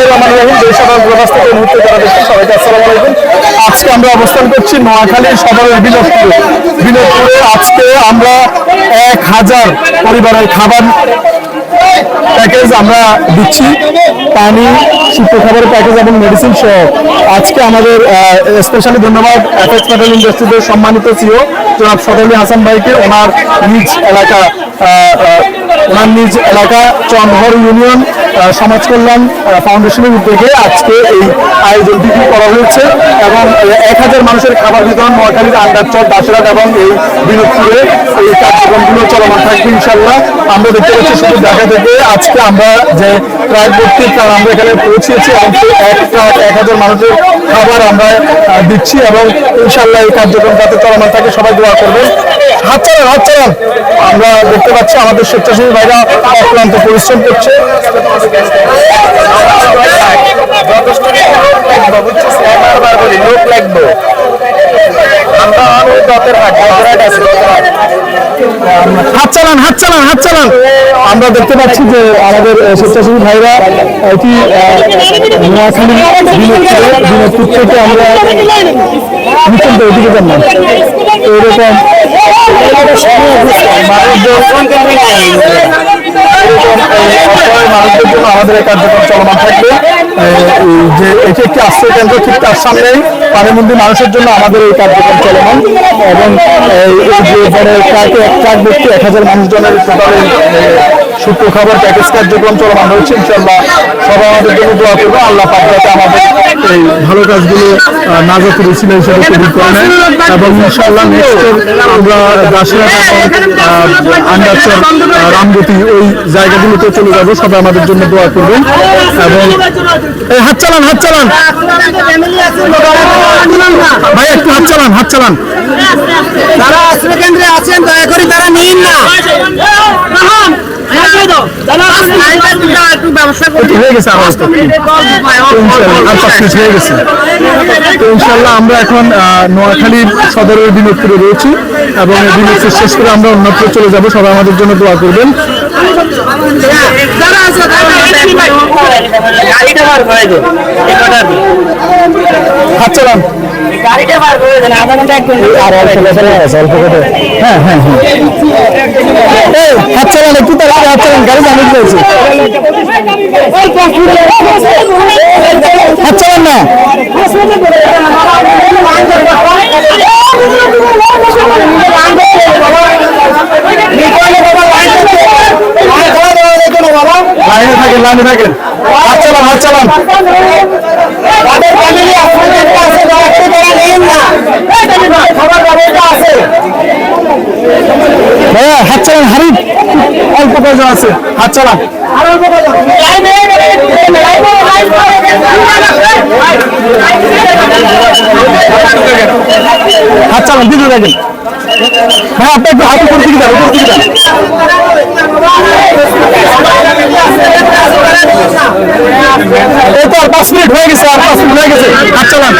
বিসমিল্লাহির রহমানির রহিম দেশ এবং প্রবাস থেকে মুহূর্তে যারা দেখছেন সবাইকে আসসালামু আলাইকুম। আজকে আমরা অবস্থান করছি নোয়াখালী সদরের বিনোদপুরে। বিনোদপুরে আজকে আমরা এক হাজার পরিবারের খাবার প্যাকেজ আমরা দিচ্ছি। পানি শুক্তো খাবারের প্যাকেজ এবং মেডিসিন সহ। আজকে আমাদের স্পেশালি ধন্যবাদ এফএক্স মেটাল ইন্ডাস্ট্রিদের সম্মানিত সিও জনাব সদরলি হাসান ভাইকে। ওনার নিজ এলাকা ওনার নিজ এলাকা চন্দ্রহর ইউনিয়ন সমাজ কল্যাণ ফাউন্ডেশনের উদ্যোগে আজকে এই আয়োজনটি করা হয়েছে এবং এক হাজার মানুষের খাবার বিতরণ নোয়াখালীর আন্ডারচর দাসরাত এবং এই বিনোদপুরে এই কার্যক্রমগুলো চলমান থাকবে ইনশাল্লাহ আমরা দেখতে পাচ্ছি শুধু দেখা থেকে আজকে আমরা যে প্রায় ভর্তি প্রাণ আমরা এখানে পৌঁছেছি এবং এক ট্রাক এক হাজার মানুষের খাবার আমরা দিচ্ছি এবং ইনশাল্লাহ এই কার্যক্রম যাতে চলমান থাকে সবাই দোয়া করবেন। হাত চালান হাত চালান আমরা দেখতে পাচ্ছি আমাদের স্বেচ্ছাসেবী ভাইরা অক্লান্ত পরিশ্রম করছে হাত চালান হাত চালান হাত চালান আমরা দেখতে পাচ্ছি যে আমাদের স্বেচ্ছাসেবী ভাইরা আহ, নোয়াখালী থেকে আমরা নিচেন তো এদিকে যান না এরকম মানুষদের জন্য আমাদের এই কার্যক্রম চলমান থাকবে যে এটি একটি আশ্রয় কেন্দ্র ঠিক তার সামনেই পানিমন্দি মানুষের জন্য আমাদের এই কার্যক্রম চলমান এবং যে মানে ট্রাকে এক ট্রাক ব্যক্তি এক হাজার মানুষজনের টোটাল শুক্র খাবার প্যাকেজ কার্যক্রম চলমান হয়েছে ইনশাল্লাহ সবাই আমাদের জন্য দোয়া করব আল্লাহ পাক যাতে আমাদের এই ভালো কাজগুলো নাজাতের উচিলা হিসেবে কবুল করে নেয়। এবং ইনশাল্লাহ নেক্সট আমরা আন্ডারচর রামগতি ওই জায়গাগুলোতে চলে যাব। সবাই আমাদের জন্য দোয়া করবেন। এবং এই হাত চালান হাত চালান। ভাই, একটু হাত চালান হাত চালান। যারা আশ্রয় কেন্দ্রে আছেন, দয়া করে তারা নিন না একটু ব্যবসা একটু হয়ে গেছে আমার তো। ইনশাল্লাহ, আমরা এখন আহ, নোয়াখালীর সদরের বিনোদপুরে রয়েছি এবং বিনোদপুর শেষ করে আমরা অন্যত্র চলে যাব। সবাই আমাদের জন্য দোয়া করবেন। হাত চালান। আর অল্প হ্যাঁ হ্যাঁ হ্যাঁ হাত চালান একটু তাড়াতাড়ি। হাত চালান গাড়ি দিয়েছে হাত চালান না। লাইনে থাকেন লাইনে হাত চালান হারিফ। অল্প কয়জন আছে হাত চালান হাত চালান দিতে থাকেন ভাই আপনি একটু হাত উপর দিকে যান উপর দিকে যান এই তো আর পাঁচ মিনিট হয়ে গেছে আর পাঁচ মিনিট হয়ে গেছে হাত চালান